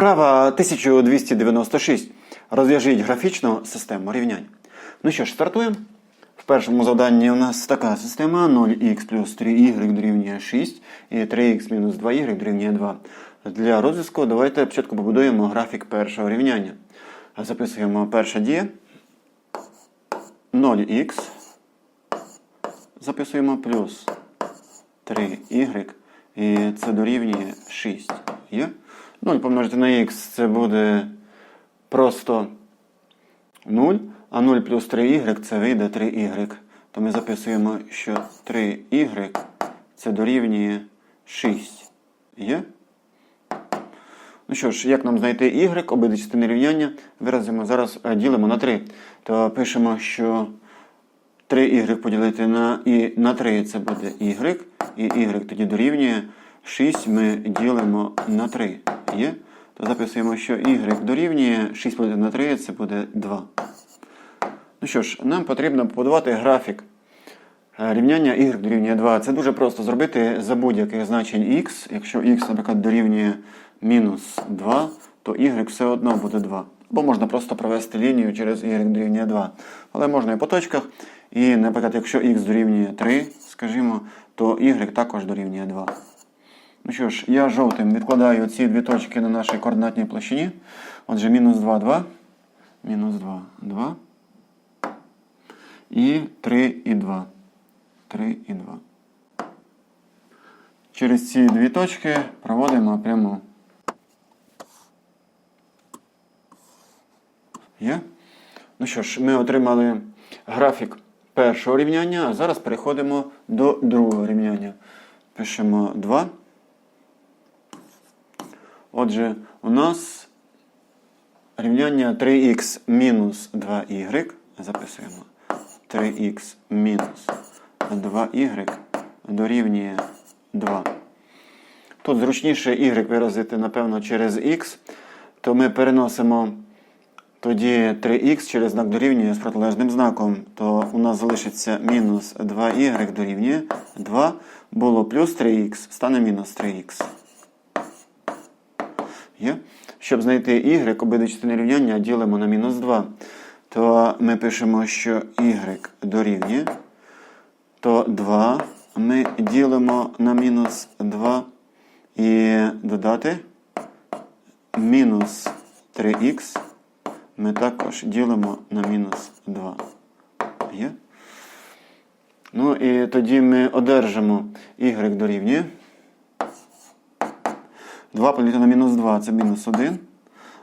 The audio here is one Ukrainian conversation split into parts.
Вправа 1296. Розв'яжіть графічну систему рівнянь. Ну що ж, стартуємо. В першому завданні у нас така система 0х плюс 3y дорівнює 6 і 3х мінус 2y дорівнює 2. Для розв'язку давайте спочатку побудуємо графік першого рівняння. Записуємо перша дія. 0х. Записуємо плюс 3y. І це дорівнює 6. Є? 0 помножити на х це буде просто 0, а 0 плюс 3y це вийде 3y. То ми записуємо, що 3y це дорівнює 6. Є? Ну що ж, як нам знайти y, обидві частини рівняння, виразимо зараз е, ділимо на 3. То пишемо, що 3y поділити на і на 3 це буде y, і y тоді дорівнює 6 ми ділимо на 3. Є? То записуємо, що y дорівнює 6 поділити на 3 це буде 2. Ну що ж, нам потрібно побудувати графік е, рівняння y дорівнює 2. Це дуже просто зробити за будь-яких значень x. Якщо x, наприклад, дорівнює мінус 2, то y все одно буде 2. Або можна просто провести лінію через y дорівнює 2. Але можна і по точках. І, наприклад, якщо x дорівнює 3, скажімо, то y також дорівнює 2. Ну що ж, я жовтим відкладаю ці дві точки на нашій координатній площині. Отже, мінус 2, 2, мінус 2, 2. І 3 і 2. 3 і 2. Через ці дві точки проводимо пряму. Є? Ну що ж, ми отримали графік першого рівняння, а зараз переходимо до другого рівняння. Пишемо 2. Отже, у нас рівняння 3х мінус 2y. Записуємо 3х мінус 2y дорівнює 2. Тут зручніше y виразити, напевно, через х, то ми переносимо тоді 3х через знак дорівнює з протилежним знаком, то у нас залишиться мінус 2y дорівнює 2. Було плюс 3х, стане мінус 3х. Є? Щоб знайти y, обидві частини рівняння ділимо на мінус 2. То ми пишемо, що y дорівнює, то 2 ми ділимо на мінус 2 і додати мінус 3х ми також ділимо на мінус 2. Є? Ну і тоді ми одержимо y дорівнює. 2 поділити на мінус 2 це мінус 1.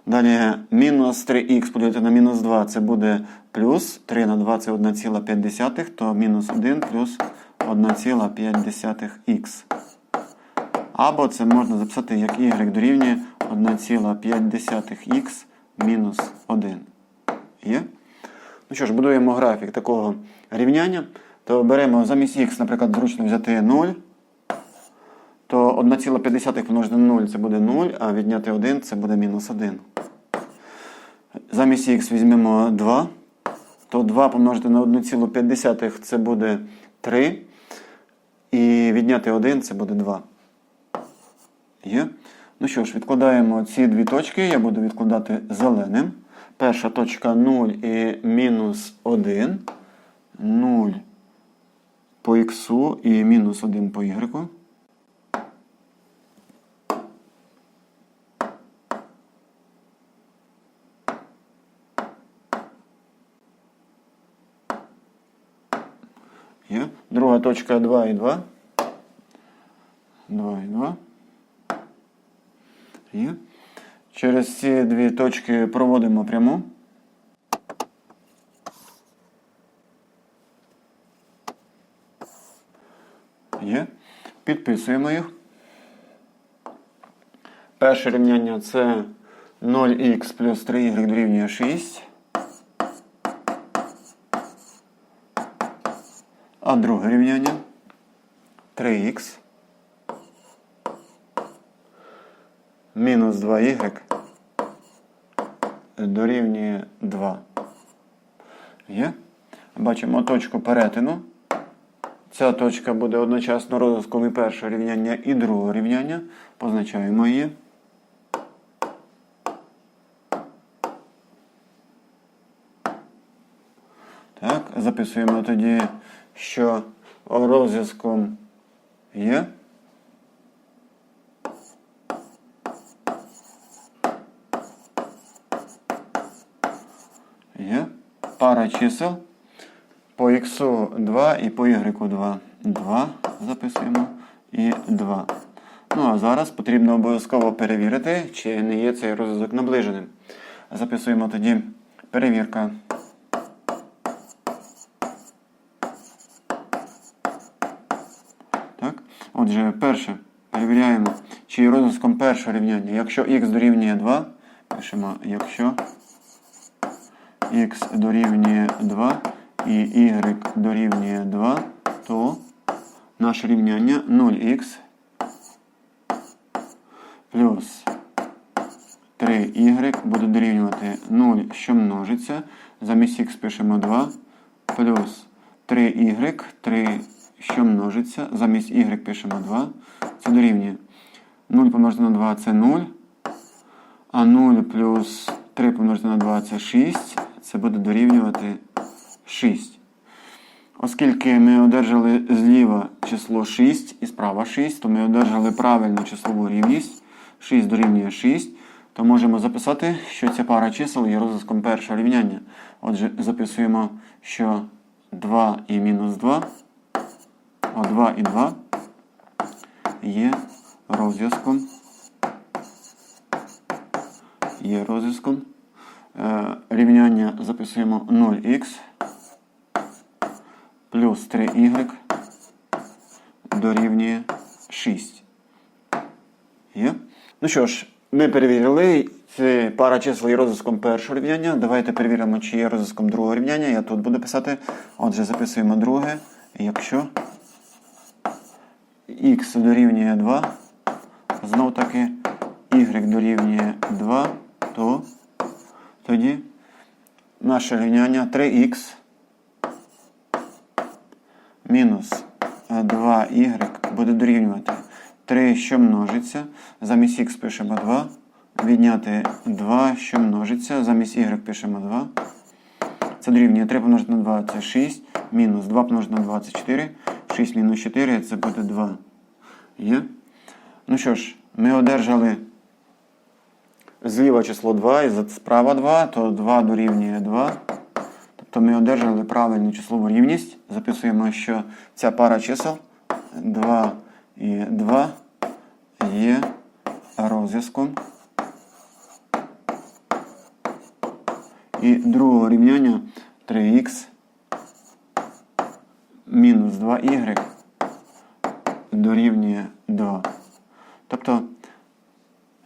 Далі мінус 3х поділити на мінус 2 це буде плюс 3 на 2 це 1,5, то мінус 1 плюс 1,5х. Або це можна записати як y дорівнює 1,5х мінус 1. Є? Ну що ж, будуємо графік такого рівняння. То беремо замість х, наприклад, зручно взяти 0. То 1,5 помножити на 0 це буде 0, а відняти 1 це буде мінус 1. Замість х візьмемо 2. То 2 помножити на 1,5 це буде 3. І відняти 1 це буде 2. Є? Ну що ж, відкладаємо ці дві точки. Я буду відкладати зеленим. Перша точка 0 і мінус 1. 0 по х і мінус 1 по y. Є. Точка 2 і 2. 2 і 2. Є. Через ці дві точки проводимо пряму. Є. Підписуємо їх. Перше рівняння це 0х плюс 3y дорівнює 6. А друге рівняння 3х мінус 2y дорівнює 2. Є? Бачимо точку перетину. Ця точка буде одночасно розв'язком і першого рівняння, і другого рівняння. Позначаємо її. Так, записуємо тоді що розв'язком є. Є пара чисел по х 2 і по y 2. 2 записуємо і 2. Ну а зараз потрібно обов'язково перевірити, чи не є цей розв'язок наближеним. Записуємо тоді перевірка. Так? Отже, перше, перевіряємо, чи є розв'язком першого рівняння. Якщо х дорівнює 2, пишемо, якщо х дорівнює 2 і y дорівнює 2, то наше рівняння 0х плюс 3y буде дорівнювати 0, що множиться. Замість х пишемо 2 плюс 3y, 3, що множиться. Замість y пишемо 2. Це дорівнює 0 помножити на 2 це 0. А 0 плюс 3 помножити на 2 це 6. Це буде дорівнювати 6. Оскільки ми одержали зліва число 6 і справа 6, то ми одержали правильну числову рівність. 6 дорівнює 6, то можемо записати, що ця пара чисел є розв'язком першого рівняння. Отже, записуємо, що 2 і мінус 2, а 2 і 2 є розв'язком. Є розв'язком. Е, рівняння записуємо 0х плюс 3y дорівнює 6. Є? Ну що ж, ми перевірили, це пара чисел є розв'язком першого рівняння. Давайте перевіримо, чи є розв'язком другого рівняння. Я тут буду писати. Отже, записуємо друге. Якщо х дорівнює 2, знов таки y дорівнює 2, то тоді наше рівняння 3х мінус 2y буде дорівнювати 3, що множиться. Замість х пишемо 2. Відняти 2, що множиться. Замість y пишемо 2. Це дорівнює 3 помножити на 2 це 6. Мінус 2 помножити на 2 це 4. 6 мінус 4 це буде 2. Є? Ну що ж, ми одержали зліва число 2 і справа 2, то 2 дорівнює 2. Тобто ми одержали правильну числову рівність. Записуємо, що ця пара чисел 2 і 2 є розв'язком. І другого рівняння 3х мінус 2y дорівнює 2. Тобто,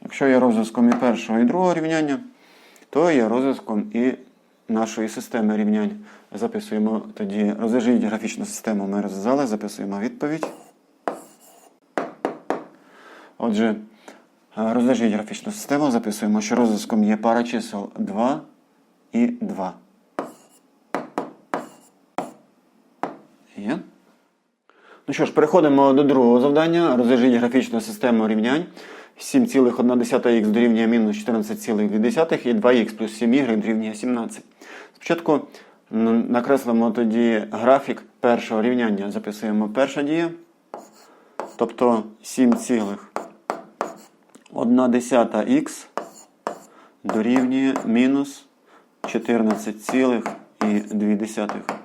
якщо є розв'язком і першого, і другого рівняння, то є розв'язком і нашої системи рівнянь. Записуємо тоді, розв'яжіть графічну систему, ми розв'язали, записуємо відповідь. Отже, розв'яжіть графічну систему, записуємо, що розв'язком є пара чисел 2 і 2. Є? Ну що ж, переходимо до другого завдання. Розв'яжіть графічну систему рівнянь. 7,1х дорівнює мінус 14,2 і 2х плюс 7y дорівнює 17. Спочатку накреслимо тоді графік першого рівняння. Записуємо перша дія. Тобто 7,1х дорівнює мінус 14,2.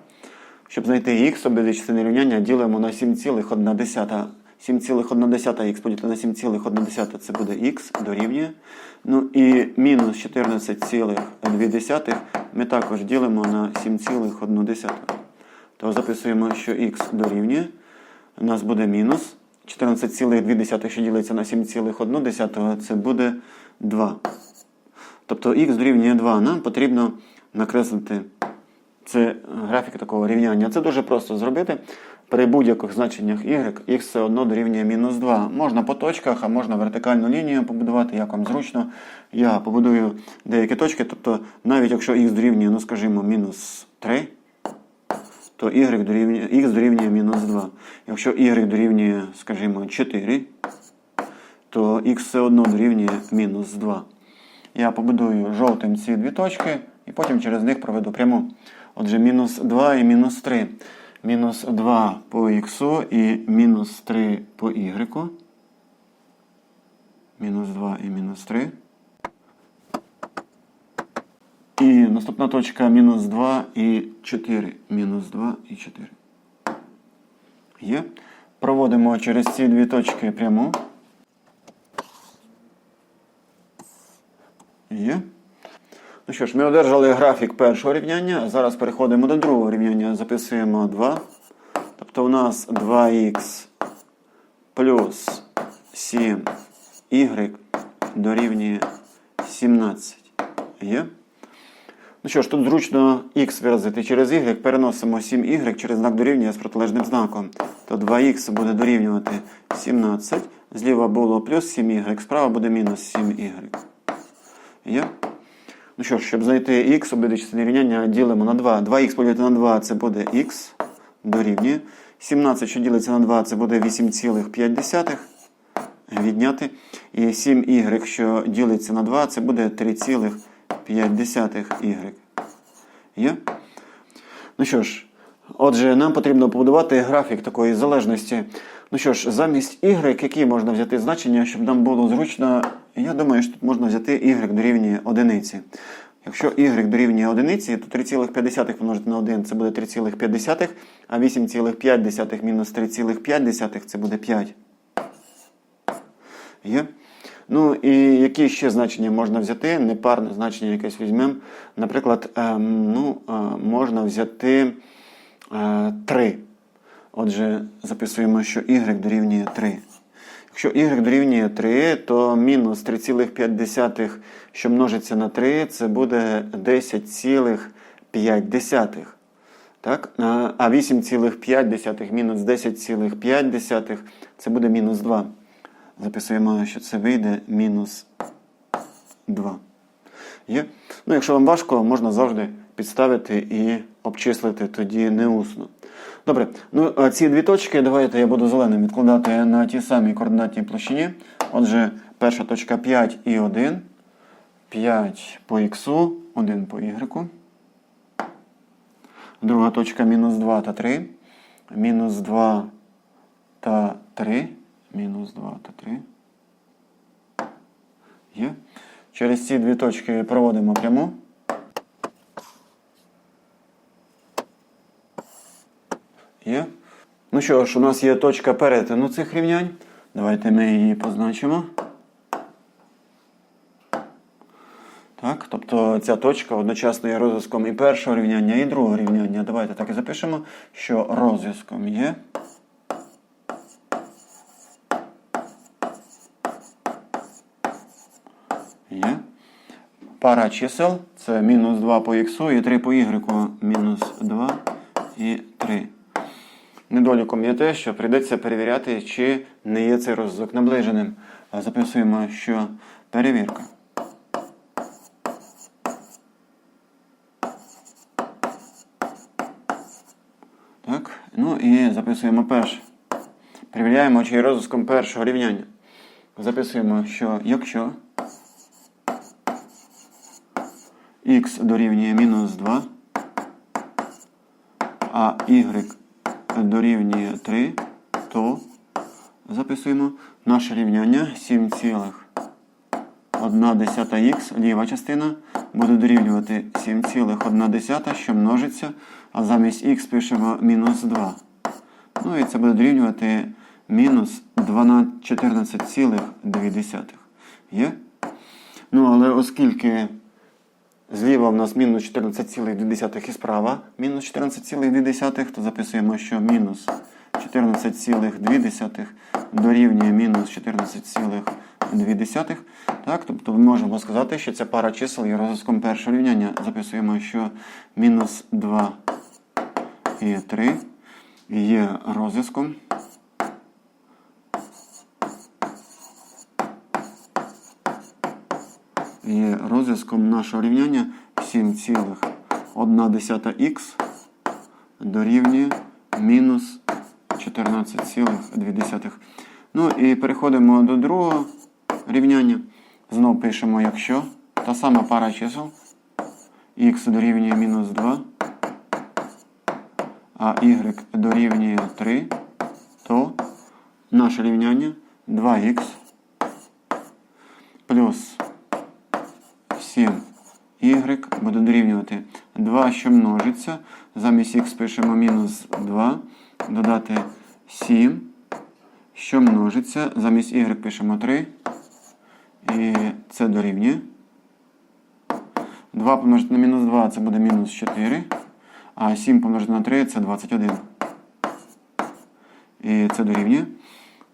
Щоб знайти х, обидві частини рівняння ділимо на 7,1. 7,1х поділити на 7,1 це буде х дорівнює. Ну і мінус 14,2 ми також ділимо на 7,1. То записуємо, що х дорівнює. У нас буде мінус. 14,2, що ділиться на 7,1, це буде 2. Тобто х дорівнює 2. Нам потрібно накреслити це графік такого рівняння. Це дуже просто зробити. При будь-яких значеннях y, х все одно дорівнює мінус 2. Можна по точках, а можна вертикальну лінію побудувати, як вам зручно. Я побудую деякі точки, тобто навіть якщо х дорівнює, ну скажімо, мінус 3, то y дорівнює, х дорівнює мінус 2. Якщо y дорівнює, скажімо, 4, то х все одно дорівнює мінус 2. Я побудую жовтим ці дві точки і потім через них проведу пряму. Отже, мінус 2 і мінус 3. Мінус 2 по х і мінус 3 по y. Мінус 2 і мінус 3. І наступна точка мінус 2 і 4. Мінус 2 і 4. Є. Проводимо через ці дві точки пряму. Є. Ну що ж, ми одержали графік першого рівняння. Зараз переходимо до другого рівняння. Записуємо 2. Тобто у нас 2х плюс 7y дорівнює 17. Є? Ну що ж, тут зручно х виразити через y, переносимо 7y через знак дорівнює з протилежним знаком. То 2х буде дорівнювати 17. Зліва було плюс 7y, справа буде мінус 7y. Є? Ну що ж, щоб знайти х, обидві рівняння ділимо на 2. 2х поділити на 2 це буде х дорівнює. 17, що ділиться на 2, це буде 8,5 відняти. І 7y, що ділиться на 2, це буде 3,5y. Є? Ну що ж, отже, нам потрібно побудувати графік такої залежності. Ну що ж, замість y, які можна взяти значення, щоб нам було зручно, я думаю, що тут можна взяти y дорівнює одиниці. Якщо y дорівнює одиниці, то 3,5 помножити на 1 це буде 3,5, а 8,5 мінус 3,5 це буде 5. Є? Ну і які ще значення можна взяти? Непарне значення якесь візьмемо. Наприклад, ем, ну, е, можна взяти е, 3. Отже, записуємо, що y дорівнює 3. Якщо y дорівнює 3, то мінус 3,5, що множиться на 3, це буде 10,5. Так? А а 8,5 мінус 10,5 це буде мінус 2. Записуємо, що це вийде мінус 2. Є? Ну, якщо вам важко, можна завжди підставити і обчислити тоді неусно. Добре, ну ці дві точки, давайте я буду зеленим відкладати на ті самі координатній площині. Отже, перша точка 5 і 1. 5 по х, 1 по y. Друга точка мінус 2 та 3. Мінус 2 та 3. Мінус 2 та 3. Є. Через ці дві точки проводимо пряму. Є. Ну що ж, у нас є точка перетину цих рівнянь. Давайте ми її позначимо. Так, тобто ця точка одночасно є розв'язком і першого рівняння, і другого рівняння. Давайте так і запишемо, що розв'язком є. Є. Пара чисел це мінус 2 по х і 3 по y. Мінус 2 і 3. Недоліком є те, що прийдеться перевіряти, чи не є цей розв'язок наближеним. Записуємо, що перевірка. Так, ну і записуємо перше. Перевіряємо, чи є розв'язком першого рівняння. Записуємо, що якщо х дорівнює мінус 2, а y дорівнює 3, то записуємо наше рівняння 7,1х, ліва частина, буде дорівнювати 7,1, що множиться, а замість х пишемо мінус 2. Ну і це буде дорівнювати мінус 14,2. Є? Ну, але оскільки Зліва в нас мінус 14,2 і справа мінус 14,2, то записуємо, що мінус 14,2 дорівнює мінус 14,2. Так, тобто ми можемо сказати, що ця пара чисел є розв'язком першого рівняння. Записуємо, що мінус 2 і 3 є розв'язком. є розв'язком нашого рівняння 7,1х дорівнює мінус 14,2. Ну і переходимо до другого рівняння. Знову пишемо, якщо та сама пара чисел х дорівнює мінус 2 а y дорівнює 3, то наше рівняння 2х плюс 7y буде дорівнювати 2, що множиться. Замість х пишемо мінус 2, додати 7, що множиться. Замість y пишемо 3. І це дорівнює. 2 помножити на мінус 2 це буде мінус 4. А 7 помножити на 3 це 21. І це дорівнює.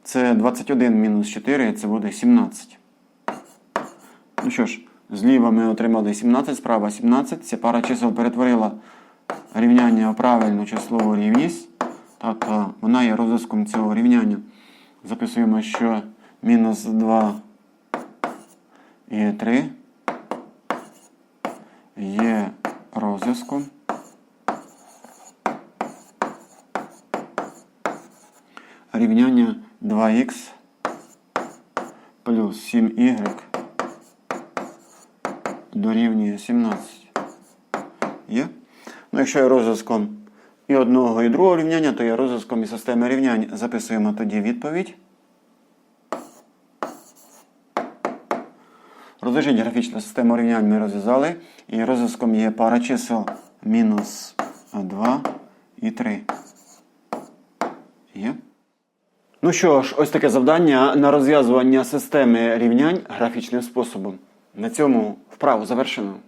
Це 21 мінус 4, це буде 17. Ну що ж, зліва ми отримали 17, справа 17. Ця пара чисел перетворила рівняння у правильну числову рівність. Тобто вона є розв'язком цього рівняння. Записуємо, що мінус 2 і 3 є розв'язком. Рівняння 2х плюс 7y дорівнює 17. Є? Ну, якщо є розв'язком і одного, і другого рівняння, то є розв'язком і системи рівнянь. Записуємо тоді відповідь. Розв'яжіть графічну систему рівнянь ми розв'язали. І розв'язком є пара чисел мінус 2 і 3. Є? Ну що ж, ось таке завдання на розв'язування системи рівнянь графічним способом. На цьому вправу завершено.